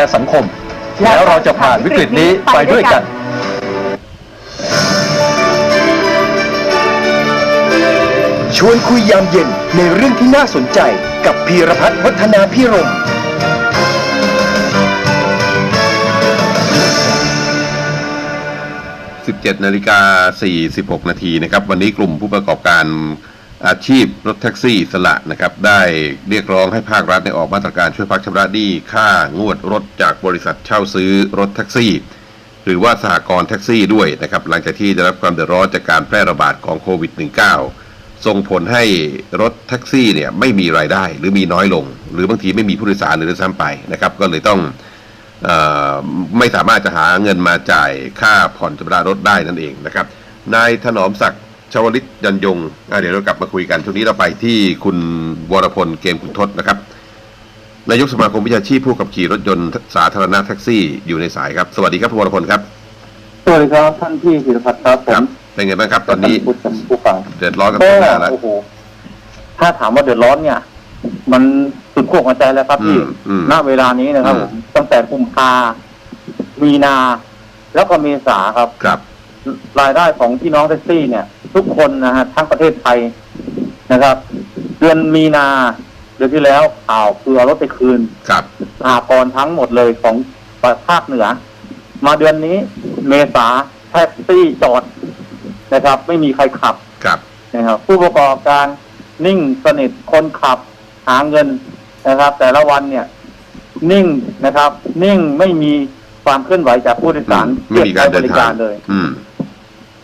แก่สังคม แล้วเราจะผ่านวิกฤตนี้ไปด้วยกันชวนคุยยามเย็นในเรื่องที่น่าสนใจกับพีรพัฒน์วัฒนาพิรม17นาฬิกา46นาทีนะครับ วันนี้กลุ่มผู้ประกอบการ อาชีพรถแท็กซี่สละนะครับได้เรียกร้องให้ภาครัฐเนี่ยออกมาตรการช่วยพักชำระหนี้ค่างวดรถจากบริษัทเช่าซื้อรถแท็กซี่ หรือว่าสหกรณ์แท็กซี่ด้วยนะครับหลังจากที่ได้รับความเดือดร้อนจากการแพร่ระบาดของโควิด -19 ส่งผลให้รถแท็กซี่เนี่ยไม่มีรายได้หรือมีน้อยลง หรือบางทีไม่มีผู้โดยสารเลยด้วยซ้ำไปนะครับก็เลยต้องออไม่สามารถจะหาเงินมาจ่ายค่าผ่อนชำระรถได้นั่นเองนะครับนายถนอมศักดิ์ ชวลิตยันยงอะเดี๋ยวเรากลับมาคุยกันช่วงนี้เราไปที่คุณวรพลเกมคุณทศนะครับนายกสมาคมวิชาชีพผู้ขับขี่รถยนต์สาธารณะแท็กซี่อยู่ในสายครับ สวัสดีครับคุณวรพลครับสวัสดีครับท่านพี่ธีรพัฒน์ครับผครัมบเป็นไงบ้างครับ ตอนนี้ผู้ชมผู้ฟังเดือดร้อนกันก็ทุกหน้าแล้วโอ้โหถ้าถามว่าเดือดร้อนเนี่ย มันสุดขั้วหัวใจแล้วครับพี่อืมอืมณเวลานี้นะครับอืมผมตั้งแต่กุมภามีนา แล้วก็เมษาครับครับ รายได้ของพี่น้องแท็กซี่เนี่ย ทุกคนนะฮะทั้งประเทศไทยนะครับ เดือนมีนาเดือนที่แล้วข่าวคือเอารถไปคืนครับสหกรณ์ทั้งหมดเลยของภาคเหนือ มาเดือนนี้เมษาแท็กซี่จอดนะครับ ไม่มีใครขับครับนะครับ ผู้ประกอบการนิ่งสนิทคนขับหาเงินนะครับ แต่ละวันเนี่ย นิ่งนะครับ นิ่งไม่มีความเคลื่อนไหวจากผู้โดยสารไม่มีการบเดินริทากางรเลย อืม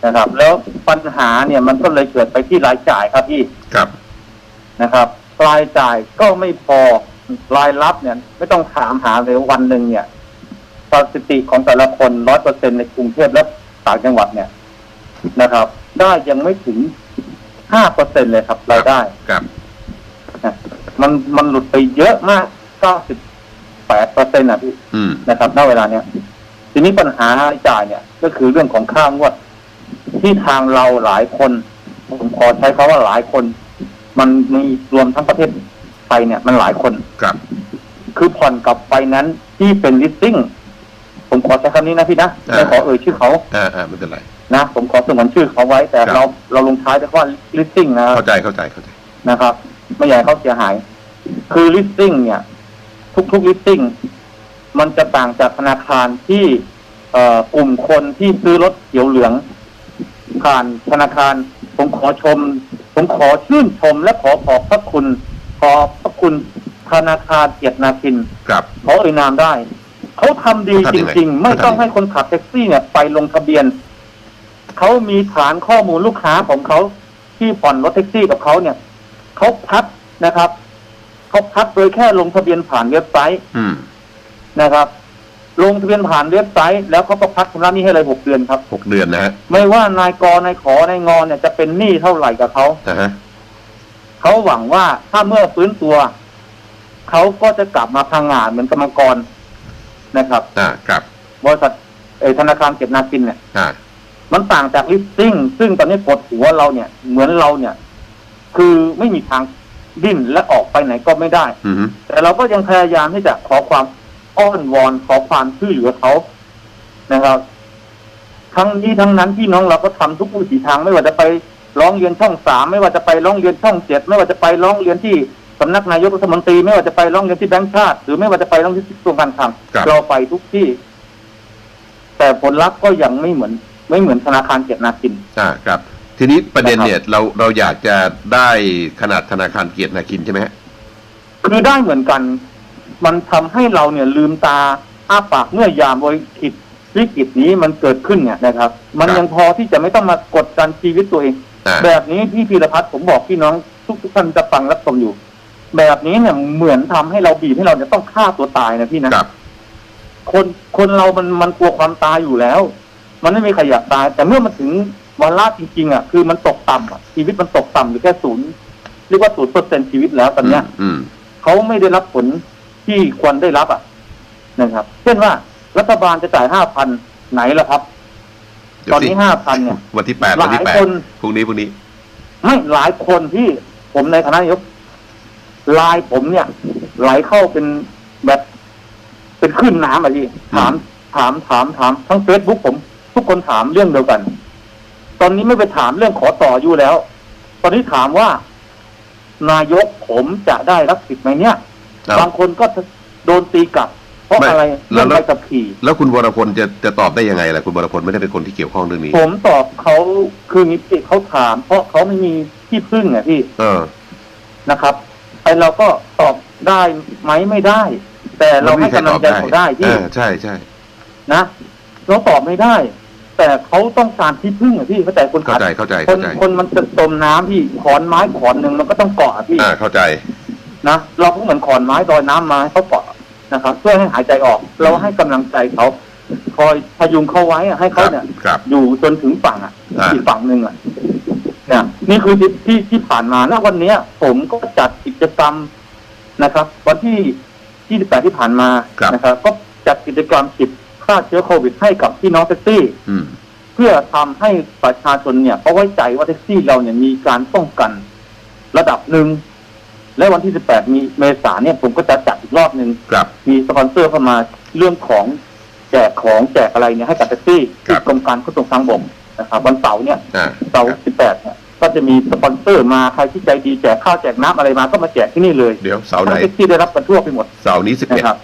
นะครับ แล้วปัญหาเนี่ยมันก็เลยเกิดไปที่รายจ่ายครับพี่ครับนะครับรายจ่ายก็ไม่พอรายรับเนี่ย ไม่ต้องถามหาเลยวันหนึ่งเนี่ยสถิติของแต่ละคนร้อยเปอร์เซ็นในกรุงเทพและต่างจังหวัดเนี่ยนะครับ ได้ยังไม่ถึงห้าเปอร์เซ็นเลยครับรายได้ครับนะมันมันหลุดไปเยอะมากเก้าสิบแปดเปอร์เซ็นต์ะพี่อืมนะครับณเวลาเนี้ยทีนี้ปัญหารายจ่ายเนี่ย ก็คือเรื่องของค่างวด ที่ทางเราหลายคน ผมขอใช้คาว่าหลายคน มันมีรวมทั้งประเทศไทยเนี่ยมันหลายคน ครับ คือผ่อนกับไฟแนนซ์ที่เป็นลิสซิ่งผมขอใช้คำนี้นะพี่นะไม่ขอเอ่ยชื่อเขาอ่าอ่าไม่เป็นไร นะผมขอสงวนชื่อเขาไว้ แต่ครับ เราเราลงท้ายด้วยคำว่าลิสซิ่งนะครับเข้าใจเข้าใจเข้าใจ นะครับ ไม่อยากให้เขาเสียหาย คือ listing เนี่ย ทุกๆ listing มันจะต่างจากธนาคารที่เอ่อกลุ่มคนที่ซื้อรถเขียวเหลือง ผ่านธนาคาร ผมขอชม ผมขอชื่นชมและขอขอบพระคุณ ขอพระคุณธนาคารเกียรตินาคินครับเขาเอ่ยนามได้ เขาทำดีเขาจทำยังไงริง ๆ ไม่เขาทำต้องยังไงให้คนขับแท็กซี่เนี่ยไปลงทะเบียน เขามีฐานข้อมูลลูกค้าของเขาที่ผ่อนรถแท็กซี่กับเขาเนี่ยเขาพัดนะครับเขาพัดโดยแค่ลงทะเบียนผ่านเว็บไซต์อืมนะครับ ลงทะเบียนผ่านเว็บไซต์แล้วเขาก็พัดชำระหนี้ให้เลยหกเดือนครับ หกเดือนนะฮะไม่ว่านายกนายขอนายงอนเนี่ยจะเป็นหนี้เท่าไหร่กับเขานะฮะเขาหวังว่าถ้าเมื่อฟื้นตัวเขาก็จะกลับมาพังงานเหมือนกรรมกรนะครับ อ่าครับบริษัทเอ่อธนาคารเก็บนาคินเนี่ย อ่ามันต่างจากลิสซิ่งซึ่งตอนนี้กดหัวเราเนี่ย เหมือนเราเนี่ย คือไม่มีทางดิ้นและออกไปไหนก็ไม่ได้ อืมแต่เราก็ยังพยายามที่จะขอความ อ้อนวอนขอความช่วยเหลือเขานะครับ ทั้งนี้ทั้งนั้นพี่น้องเราก็ทำทุกวิถีทางไม่ว่าจะไปร้องเรียนช่องสามไม่ว่าจะไปร้องเรียนช่องเจ็ดไม่ว่าจะไปร้องเรียนที่สำนักนายกรัฐมนตรีไม่ว่าจะไปร้องเรียนที่แบงค์ชาติ หรือไม่ว่าจะไปร้องเรียนที่กระทรวงการคลังครับเราไปทุกที่ แต่ผลลัพธ์ก็ยังไม่เหมือน ไม่เหมือนธนาคารเกียรตินาคินอ่าครับ ทีนี้ประเด็นเนี่ยเราเราอยากจะได้ขนาดธนาคารเกียรตินาคินใช่ไหมฮะคือได้เหมือนกัน มันทำให้เราเนี่ยลืมตาอ้าปากเมื่อยามวิกฤตวิกฤตนี้มันเกิดขึ้นเนี่ยนะครับ มันครับยังพอที่จะไม่ต้องมากดดันชีวิตตัวเองอ่าแบบนี้พี่พีรพัฒน์ผมบอกพี่น้องทุกทุกท่านจะฟังรับชมอยู่ แบบนี้เนี่ยเหมือนทำให้เราบีบให้เราจะต้องฆ่าตัวตายนะพี่นะครับ คนคนเรามันมันกลัวความตายอยู่แล้ว มันไม่มีใครอยากตาย แต่เมื่อมันถึงวาระจริงๆอะคือมันตกต่ำอะชีวิตมันตกต่ำอยู่แค่ศูนย์เรียกว่าศูนย์เปอร์เซ็นชีวิตแล้วตอนเนี้ยอืมเขาไม่ได้รับผล ที่ควรได้รับอะนะครับ เช่นว่ารัฐบาลจะจ่ายห้าพันไหนล่ะครับเดี๋ยวตอนสินี้ห้าพันเนี่ยวันที่แปดวันที่แปหลาดยคนพรุ่งนี้พรุ่งนี้ไม่หลายคนที่ผมในฐานะนายกไลายผมเนี่ย ไหลเข้าเป็นแบบเป็นขึ้นน้ำอะพี่ถาม ถามถามถามทั้งเฟซบุ๊กผม ทุกคนถามเรื่องเดียวกัน ตอนนี้ไม่ไปถามเรื่องขอต่ออยู่แล้ว ตอนนี้ถามว่า นายกผมจะได้รับสิทธิ์ไหมเนี่ยครั บบางคนก็โดนตีกลับ เพราะไม่อะไรแล้เรื่วองใบขับขี่ แล้วคุณวรพลจะจะตอบได้ยังไงล่ะคุณวรพลไม่ได้เป็นคนที่เกี่ยวข้องเรื่องนี้ ผมตอบเขาคืออย่างนี้พี่เขาถาม เพราะเขาไม่มีที่พึ่งอะพี่เออนะครับไอเราก็ตอบได้ไหมไม่ได้ แต่เราให้กำลังใจเขาได้เอที่อใช่ใช่นะเราตอบไม่ได้ แต่เขาต้องการที่พึ่งอะพี่เข้าใจคนเข้าใจเข้าใจคเข้านใจคนมันจะจมน้ำพี่ขอนไม้ขอนหนึ่งมันก็ต้องเกาะอะพี่อ่าเข้าใจ นะเราก็เหมือนขอนไม้ดอยน้ำมาให้เขาเกาะนะครับเพื่อให้หายใจออก เราให้กำลังใจเขาคอยพยุงเขาไว้อะให้เขาเนี่ยครับอยู่จนถึงฝั่งอะอ่าอีกฝั่งหนึ่งอะเนี่ยนี่คือที่ที่ที่ผ่านมาณวันเนี้ย ผมก็จัดกิจกรรมนะครับ วันที่28ที่ผ่านมาครับนะครับ ก็จัดกิจกรรมฉีดฆ่าเชื้อโควิดให้กับพี่น้องแท็กซี่อืมเพื่อทำให้ประชาชนเนี่ยเขาไว้ใจว่าแท็กซี่เราเนี่ยมีการป้องกันระดับหนึ่ง และวันที่ 18 มีเมษาเนี่ยผมก็จะจัดอีกรอบหนึ่งครับมีสปอนเซอร์เข้ามาเรื่องของแจกของแจกอะไรเนี่ยให้กับแท็กซี่ครัที่บกรมการขนส่งทางบกนะครับวันเสาร์เนี่ยอ่าเสาร์ 18 เนี่ยก็จะมีสปอนเซอร์มาใครที่ใจดีแจกข้าวแจกน้ำอะไรมาก็มาแจกที่นี่เลยเดี๋ยวเสาร์ไหนให้แท็กซี่ได้รับกันทั่วไปหมดเสาร์นี้สิบเอ็ดนะครับ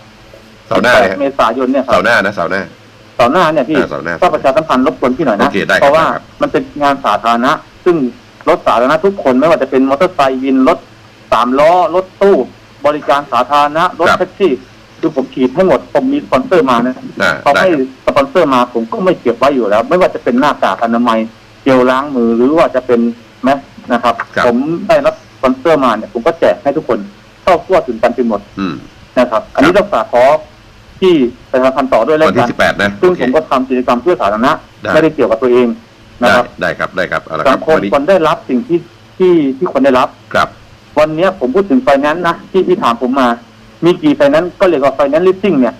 เสาร์หน้าเลยฮะ18เมษายนเนี่ยครัเสาบร์หน้านะเสาร์หน้าเสาร์หน้าเนี่ยพี่อ่าเสาร์หน้าก็ประชาสัมพันธ์รบกวนพี่หน่อยนะโอเคได้ครับเพราะว่าได้ครับมันเป็นงานสาธารณะ ซึ่งรถสาธารณะทุกคนไม่ว่าจะเป็นมอเตอร์ไซค์วินรถ สามล้อ รถตู้ บริการสาธารณะ รถครับแท็กซี่คือผมฉีดให้หมด ผมมีสปอนเซอร์มานะอ่าเขาได้ให้ครับสปอนเซอร์มาผมก็ไม่เก็บไว้อยู่แล้ว ไม่ว่าจะเป็นหน้ากากอนามัยเจลล้างมือหรือว่าจะเป็นแมสนะครับครับผมได้รับสปอนเซอร์มาเนี่ยผมก็แจกให้ทุกคนเข้าทั่วถึงกันไปหมดอืมนะครับ อันนี้ต้องฝากขอที่ประชาสัมพันธ์ต่อด้วยแล้ววันกัที่นสิบแปดนะซึ่งโอเคผมก็ทำกิจกรรมเพื่อสาธารณะได้ไม่ได้เกี่ยวกับตัวเองนะได้ครับได้ครับได้ครับเอาละคสัรับงคมวันนี้คนได้รับสิ่งที่ที่ที่คนได้รับครับ วันนี้ผมพูดถึงไฟแนนซ์นะที่ที่ถามผมมา มีกี่ไฟแนนซ์ก็เรียกว่าไฟแนนซ์ลิสซิ่งเนี่ย